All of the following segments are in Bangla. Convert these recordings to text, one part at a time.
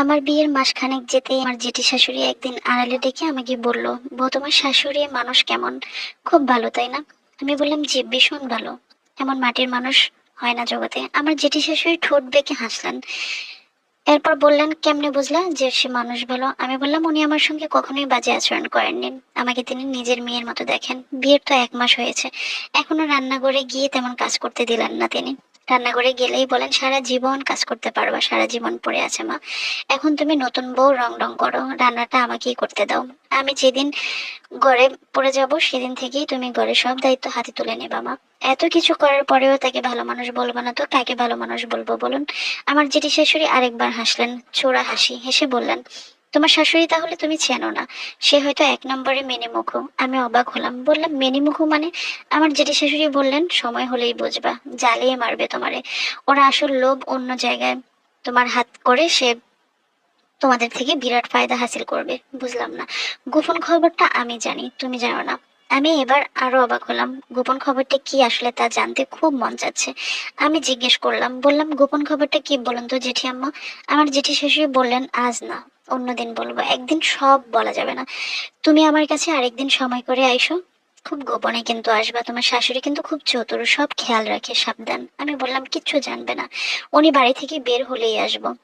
আমার বিয়ের মাসখানেক যেতে আমার জেঠি শাশুড়ি একদিন আড়ালে ডেকে আমাকে বলল, বউ, তোমার শাশুড়ি মানুষ কেমন? খুব ভালো, তাই না? আমি বললাম, জি, ভীষণ ভালো। এমন মাটির মানুষ হয় না জগতে। আমার জেঠি শাশুড়ি ঠোঁট বেঁকে হাসলেন। এরপর বললেন, কেমনে বুঝলা যে সে মানুষ ভালো? আমি বললাম, উনি আমার সঙ্গে কখনোই বাজে আচরণ করেননি। আমাকে তিনি নিজের মেয়ের মতো দেখেন। বিয়ের তো এক মাস হয়েছে। এখনও রান্নাঘরে গিয়ে তেমন কাজ করতে দিলেন না তিনি। রান্নাঘরে গেলেই বলেন, সারা জীবন কাজ করতে পারবা, সারা জীবন পড়ে আছে মা। এখন তুমি নতুন বউ রং রং করো, রান্নাটা আমাকেই করতে দাও। আমি যেদিন ঘরে পড়ে যাব, সেদিন থেকেই তুমি ঘরের সব দায়িত্ব হাতে তুলে নেবা মা। এত কিছু করার পরেও তাকে ভালো মানুষ বলব না তো, কাকে ভালো মানুষ বলব বলুন? আমার জেঠি শাশুড়ি আরেকবার হাসলেন, চোরা হাসি, হেসে বললেন তোমার শাশুড়ি তাহলে তুমি চেনো না। সে হয়তো এক নম্বরে মেনিমুখো। আমি অবাক হলাম। বললাম, মেনিমুখো মানে? আমার জেঠি শাশুড়ি বললেন, সময় হলেই বুঝবা, জ্বালিয়ে মারবে তোমারে। ওরা আসল লোভ অন্য জায়গায় তোমার হাত করে, সে তোমাদের থেকে বিরাট ফায়দা হাসিল করবে। বুঝলাম না। গোপন খবরটা আমি জানি, তুমি জানো না। আমি এবার আরও অবাক হলাম। গোপন খবরটা কি আসলে তা জানতে খুব মন চাচ্ছে আমি জিজ্ঞেস করলাম, বললাম, গোপন খবরটা কি বলুন তো জেঠি আম্মা আমার জেঠি শাশুড়ি বললেন, আজ না। অন্যদিন বলব, একদিন সব বলা যাবে না। তুমি আমার কাছে আরেকদিন সময় করে আইসো। খুব গোপনে কিন্তু আসবা, তোমার শাশুড়ি কিন্তু খুব চতুর, সব খেয়াল রাখে, সাবধান। আমি বললাম, কিচ্ছু জানবে না। উনি বাড়ি থেকে বের হলেই আসব।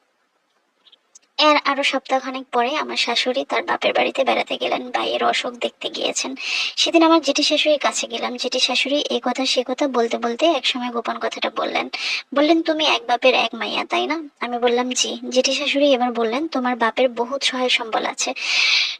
এর আরও সপ্তাহখানেক পরে আমার শাশুড়ি তার বাপের বাড়িতে বেড়াতে গেলেন ভাইয়ের অসুখ দেখতে গিয়েছেন। সেদিন আমার জেঠি শাশুড়ির কাছে গেলাম। জেঠি শাশুড়ি এই কথা সে কথা বলতে বলতে একসময় গোপন কথাটা বললেন। বললেন, তুমি এক বাপের এক মাইয়া, তাই না? আমি বললাম, জি। জেঠি শাশুড়ি এবার বললেন, তোমার বাপের বহুত সহায় সম্বল আছে।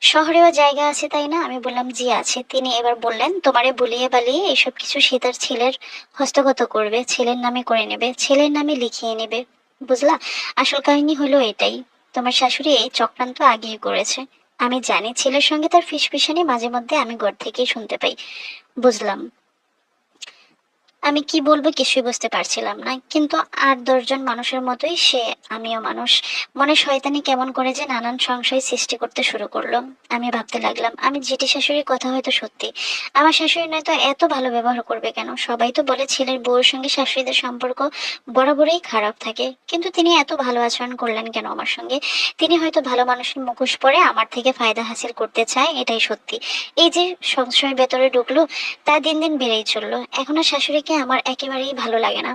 শহরেও জায়গা আছে, তাই না? আমি বললাম, জি, আছে। তিনি এবার বললেন, তোমারে বলিয়ে বালিয়ে এইসব কিছু সে তার ছেলের হস্তগত করবে, ছেলের নামে করে নেবে, ছেলের নামে লিখিয়ে নেবে। বুঝলা? আসল কাহিনী হলো এটাই। তোমার শাশুড়ি এই চক্রান্ত আগেই করেছে। আমি জানি ছেলের সঙ্গে তার ফিসফিসানি মাঝে মধ্যে আমি ঘর থেকেই শুনতে পাই। বুঝলাম। আমি কি বলব কিছুই বুঝতে পারছিলাম না। কিন্তু আর দশজন মানুষের মতোই সে, আমিও মানুষ। মনে শয়তানি কেমন করে যে নানান সংশয় সৃষ্টি করতে শুরু করল। আমি ভাবতে লাগলাম, আমি জেঠি শাশুড়ির কথা হয়তো সত্যি। আমার শাশুড়ি নয়তো এত ভালো ব্যবহার করবে কেন? সবাই তো বলে ছেলের বউয়ের সঙ্গে শাশুড়িদের সম্পর্ক বরাবরই খারাপ থাকে। কিন্তু তিনি এত ভালো আচরণ করলেন কেন আমার সঙ্গে? তিনি হয়তো ভালো মানুষের মুখোশ পরে আমার থেকে ফায়দা হাসিল করতে চায়, এটাই সত্যি। এই যে সংশয়ের ভেতরে ঢুকলো, তা দিন দিন বেড়েই চলল। এখন আর শাশুড়িকে আমার একেবারেই ভালো লাগে না।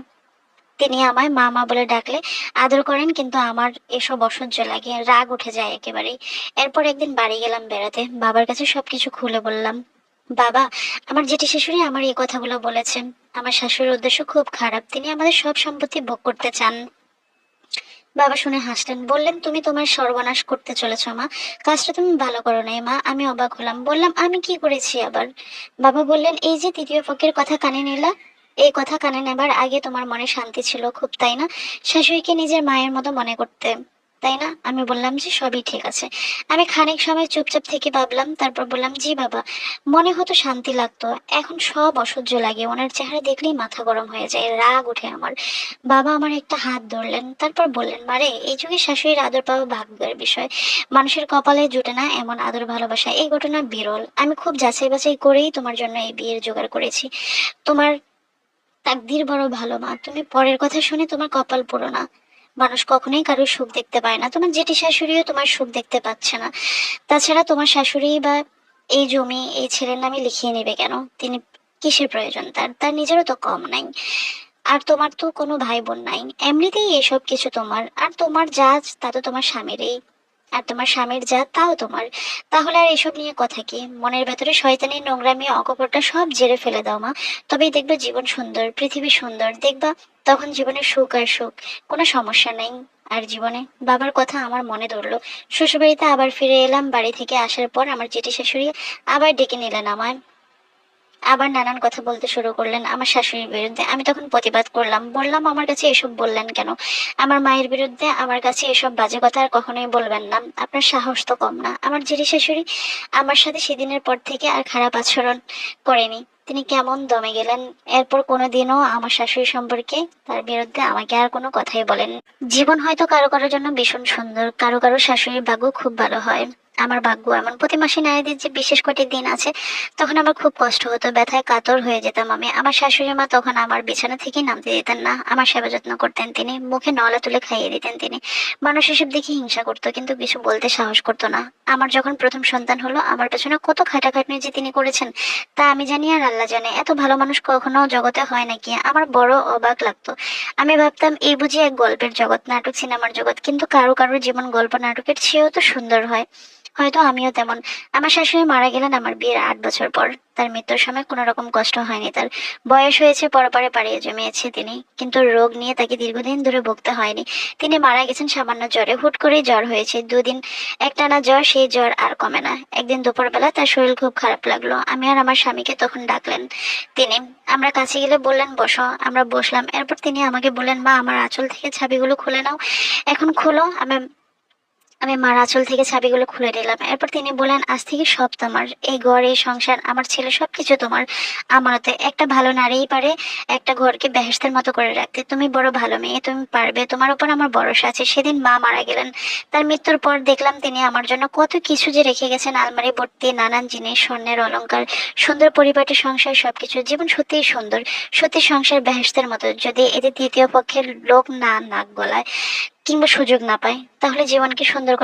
তিনি আমায় মা মা বলে ডাকলে আদর করেন, কিন্তু আমার এসব অসহ্য লাগে, রাগ উঠে যায় একেবারেই। এরপর একদিন বাড়ি গেলাম বেড়াতে, বাবার কাছে সবকিছু খুলে বললাম, বাবা, আমার জেঠি শাশুড়ি আমার এই কথাগুলো বলেছেন। আমার শাশুড়ির উদ্দেশ্য খুব খারাপ, তিনি আমাদের সব সম্পত্তি ভোগ করতে চান। বাবা শুনে হাসলেন, বললেন তুমি তোমার সর্বনাশ করতে চলেছ, মা। কাজটা তুমি ভালো করো নাই, মা। আমি অবাক হলাম, বললাম, আমি কি করেছি আবার? বাবা বললেন, এই যে তৃতীয় পক্ষের কথা কানে নিলা এই কথা কানে নেবার আগে তোমার মনে শান্তি ছিল খুব, তাই না? শাশুড়িকে নিজের মায়ের মতো মনে করতে, তাই না? আমি বললাম যে সবই ঠিক আছে। আমি খানিক সময় চুপচাপ থেকে ভাবলাম, তারপর বললাম, জি বাবা। মনে হতো শান্তি লাগতো। এখন সব অসহ্য লাগে। ওনার চেহারা দেখলেই মাথা গরম হয়ে যায়, রাগ ওঠে আমার। বাবা আমার একটা হাত ধরলেন, তারপর বললেন মারে এই যুগে শাশুড়ির আদর পাওয়া ভাগ্যের বিষয়। মানুষের কপালে জুটে না এমন আদর ভালোবাসা। এই ঘটনা বিরল। আমি খুব যাচাই বাছাই করেই তোমার জন্য এই বিয়ের জোগাড় করেছি। তোমার তাকদির বড় ভালো মা। তুমি পরের কথা শুনে তোমার কপাল পুরো না। মানুষ কখনোই কারোর সুখ দেখতে পায় না। তোমার জেঠি শাশুড়িও তোমার সুখ দেখতে পাচ্ছে না। তাছাড়া তোমার শাশুড়ি বা এই জমি, এই ছেলের নামে লিখিয়ে নেবে কেন? তিনি কিসের প্রয়োজন তার? তার নিজেরও তো কম নাই। আর তোমার তো কোনো ভাই বোন নাই। এমনিতেই এসব কিছু তোমার। আর তোমার যা তা তো তোমার স্বামীরই। আর তোমার স্বামীর যা, তাও তোমার। তাহলে আর এসব নিয়ে কথা কি? মনের ভেতরে শয়তানের নোংরামি অকপটটা সব জেরে ফেলে দাও মা। তবেই দেখবে জীবন সুন্দর, পৃথিবী সুন্দর। দেখবা তখন জীবনে সুখ আর সুখ, কোনো সমস্যা নেই। আর জীবনে বাবার কথা আমার মনে ধরলো। শ্বশুরবাড়িতে আবার ফিরে এলাম, বাড়ি থেকে আসার পর আমার জেঠি শাশুড়ি আবার ডেকে নিলেন আমায়। আবার নানান কথা বলতে শুরু করলেন আমার শাশুড়ির বিরুদ্ধে। আমি তখন প্রতিবাদ করলাম, বললাম, আমার কাছে এসব বললেন কেন? আমার মায়ের বিরুদ্ধে আমার কাছে এসব বাজে কথা আর কখনোই বলবেন না। আপনার সাহস তো কম না। আমার জেঠি শাশুড়ি আমার সাথে সেদিনের পর থেকে আর খারাপ আচরণ করেনি। তিনি কেমন দমে গেলেন? এরপর কোনোদিনও আমার শাশুড়ি সম্পর্কে তার বিরুদ্ধে আমাকে আর কোনো কথাই বলেন জীবন হয়তো কারও কারোর জন্য ভীষণ সুন্দর। কারও কারও শাশুড়ির ভাগ্য খুব ভালো হয়। আমার ভাগ্য এমন। প্রতি মাসে নারীদের যে বিশেষ কটি দিন আছে, তখন আমার খুব কষ্ট হতো, ব্যথায় কাতর হয়ে যেতাম আমি। আমার শাশুড়ি মা তখন আমার বিছানা থেকেই নামতে দিতেন না। আমার সেবা যত্ন করতেন তিনি, মুখে নলা তুলে খাইয়ে দিতেন তিনি। মানুষ এসব দেখে হিংসা করতো, কিন্তু কিছু বলতে সাহস করতো না। আমার যখন প্রথম সন্তান হলো, আমার পেছনে কত খাটাখাটনি যে তিনি করেছেন, তা আমি জানি আর আল্লাহ জানে। এত ভালো মানুষ কখনো জগতে হয় নাকি আমার বড় অবাক লাগতো। আমি ভাবতাম, এই বুঝি এক গল্পের জগৎ, নাটক, সিনেমার জগৎ। কিন্তু কারও কারও জীবন গল্প, নাটকের চেয়েও তো সুন্দর হয়। হয়তো আমিও তেমন। আমার শাশুড়ি মারা গেলেন আমার বিয়ের আট বছর পর। তার মৃত্যুর সময় কোনো রকম কষ্ট হয়নি তার। বয়স হয়েছে পরপরে পাড়িয়ে জমিয়েছে তিনি। কিন্তু রোগ নিয়ে তাকে দীর্ঘদিন ধরে ভুগতে হয়নি। তিনি মারা গেছেন সামান্য জ্বরে। হুট করেই জ্বর হয়েছে। দুদিন একটানা জ্বর, সেই জ্বর আর কমে না। একদিন দুপুরবেলা তার শরীর খুব খারাপ লাগল। আমি আর আমার স্বামীকে তখন ডাকলেন। তিনি, আমরা কাছে গেলে বললেন, বসো। আমরা বসলাম। এরপর তিনি আমাকে বললেন, মা, আমার আঁচল থেকে ছাবিগুলো খুলে নাও। এখন খুলো। আমি আমি মার আঁচল থেকে ছাবিগুলো খুলে নিলাম এরপর তিনি বললেন, আজ থেকে সব তোমার। এই ঘর, এই সংসার, আমার ছেলে সবকিছু তোমার। আমানতে একটা ভালো নারীই পারে, একটা ঘরকে বেহেস্তের মতো করে রাখতে। তুমি বড় ভালো মেয়ে, তুমি পারবে। তোমার উপর আমার ভরসা আছে। সেদিন মা মারা গেলেন। তার মৃত্যুর পর দেখলাম তিনি আমার জন্য কত কিছু যে রেখে গেছেন। আলমারি ভর্তি নানান জিনিস, স্বর্ণের অলংকার, সুন্দর পরিপাটি সংসার, সবকিছু। জীবন সত্যিই সুন্দর। সত্যি সংসার বেহেস্তের মতো। যদি এতে তৃতীয় পক্ষের লোক না নাক গলায় কিংবা সুযোগ না পায় তাহলে জীবনকে সুন্দর